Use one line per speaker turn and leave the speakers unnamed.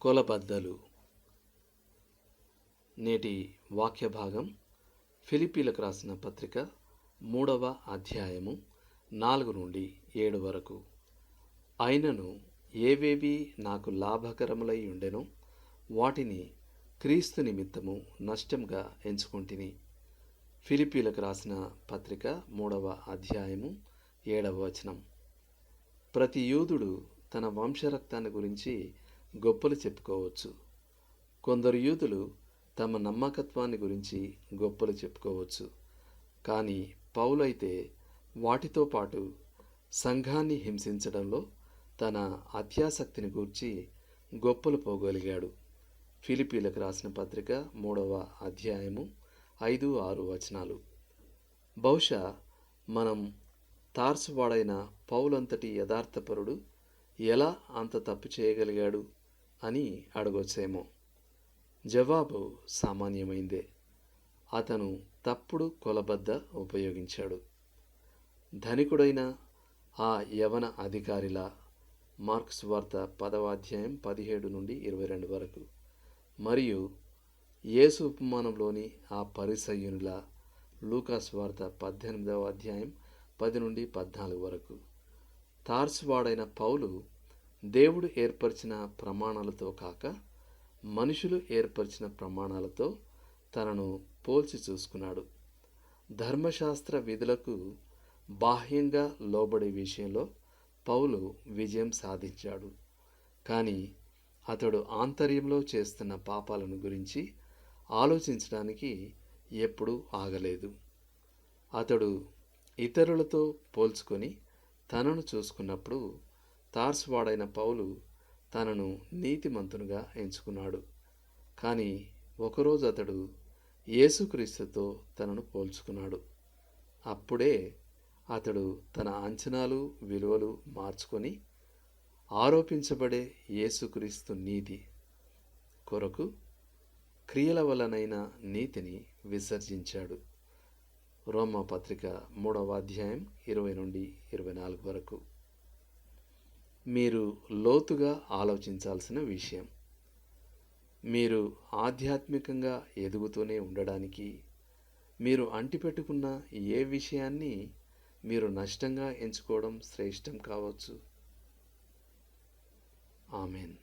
కొలబద్దలు నేటి వాక్య భాగం ఫిలిపీలకు రాసిన పత్రిక మూడవ అధ్యాయము నాలుగు నుండి ఏడు వరకు. అయినను ఏవేవి నాకు లాభకరములై ఉండెనో వాటిని క్రీస్తు నిమిత్తము నష్టంగా ఎంచుకుంటుని. ఫిలిపీలకు రాసిన పత్రిక మూడవ అధ్యాయము ఏడవ వచనం. ప్రతి యూదుడు తన వంశరక్తాన్ని గురించి గొప్పలు చెప్పుకోవచ్చు. కొందరు యూదులు తమ నమ్మకత్వాన్ని గురించి గొప్పలు చెప్పుకోవచ్చు. కానీ పౌలైతే వాటితో పాటు సంఘాన్ని హింసించడంలో తన అత్యాసక్తిని గూర్చి గొప్పలు పోగలిగాడు. ఫిలిపీలకు రాసిన పత్రిక మూడవ అధ్యాయము ఐదు ఆరు వచనాలు. బహుశా మనం తార్సువాడైన పౌలంతటి యథార్థపరుడు ఎలా అంత తప్పు చేయగలిగాడు? అని అడగొచ్చేమో. జవాబు సామాన్యమైందే. అతను తప్పుడు కొలబద్ద ఉపయోగించాడు. ధనికుడైన ఆ యవన అధికారిలా మార్క్స్ వార్త పదవాధ్యాయం పదిహేడు నుండి ఇరవై రెండు వరకు. మరియు యేసు ఉపమానంలోని ఆ పరిసయ్యునిలా లూకాస్ వార్త పద్దెనిమిదవ అధ్యాయం పది నుండి పద్నాలుగు వరకు. తార్స్వాడైన పౌలు దేవుడు ఏర్పరిచిన ప్రమాణాలతో కాక మనుషులు ఏర్పరిచిన ప్రమాణాలతో తనను పోల్చి చూసుకున్నాడు. ధర్మశాస్త్ర విధులకు బాహ్యంగా లోబడే విషయంలో పౌలు విజయం సాధించాడు. కానీ అతడు ఆంతర్యంలో చేస్తున్న పాపాలను గురించి ఆలోచించడానికి ఎప్పుడూ ఆగలేదు. అతడు ఇతరులతో పోల్చుకొని తనను చూసుకున్నప్పుడు తార్సువాడైన పౌలు తనను నీతిమంతునిగా ఎంచుకున్నాడు. కానీ ఒకరోజు అతడు యేసుక్రీస్తుతో తనను పోల్చుకున్నాడు. అప్పుడే అతడు తన అంచనాలు విలువలు మార్చుకొని ఆరోపించబడే యేసుక్రీస్తు నీతి కొరకు క్రియల వలనైన నీతిని విసర్జించాడు. రోమా పత్రిక మూడవ అధ్యాయం ఇరవై నుండి ఇరవై నాలుగు వరకు. మీరు లోతుగా ఆలోచించాల్సిన విషయం. మీరు ఆధ్యాత్మికంగా ఎదుగుతూనే ఉండడానికి మీరు అంటిపెట్టుకున్న ఏ విషయాన్ని మీరు నష్టంగా ఎంచుకోవడం శ్రేష్టం కావచ్చు. ఆమెన్.